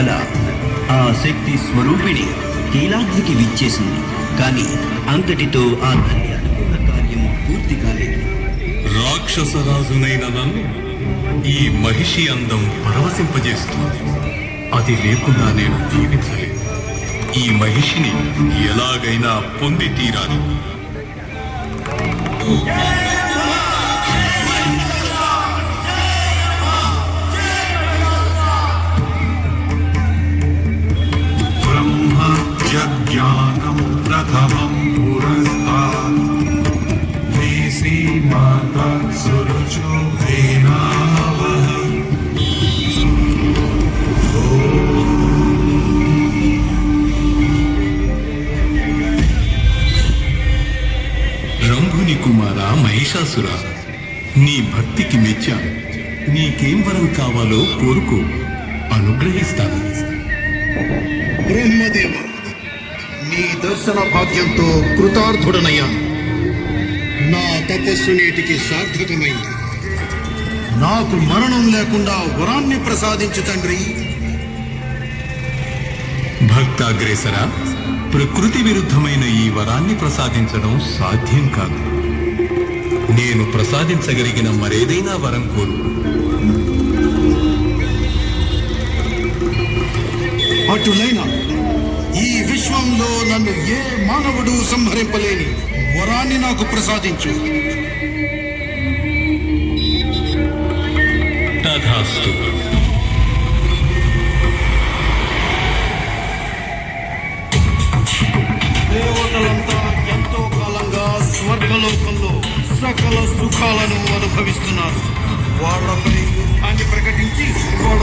కాల ఆ శక్తి స్వరూపిణి కీలాద్రికి విచ్చేసింది. కానీ అంతటితో ఆ తల్లి అనుకున్న కార్యం పూర్తి కాలేదు. రాక్షసరాజునైన నన్ను ఈ మహిషి అందం పరవశింపజేస్తుంది. అది లేకుండా నేను జీవించలేదు ఈ మహిషిని ఎలాగైనా పొంది తీరాలి. वेसी माता सुरुचो वेनावः రంభుని కుమార మహిషాసుర నీ భక్తికి మెచ్చాను నీకేం వరం కావాలో కోరుకో అనుగ్రహిస్తాను బ్రహ్మదేవ నీ దర్శన భాగ్యంతో కృతార్థుడనయ్యాను నా తపస్సు నేటికి సార్థకమైంది. నాకు మరణం లేకుండా వరాన్ని ప్రసాదించు తండ్రి. భక్తాగ్రేసర ప్రకృతి విరుద్ధమైన ఈ వరాన్ని ప్రసాదించడం సాధ్యం కాదు. నేను ప్రసాదించగలిగిన మరేదైనా వరం కోరు. అటులైన ఈ విశ్వంలో నన్ను ఏ మానవుడు సంహరింపలేని? వరాన్ని నాకు ప్రసాదించు. తథాస్తు. దేవతలంతా ఎంతో కాలంగా స్వర్గలోకంలో సకల సుఖాలను అనుభవిస్తున్నారు. వాళ్ళపై యుద్ధాన్ని ప్రకటించి వాళ్ళ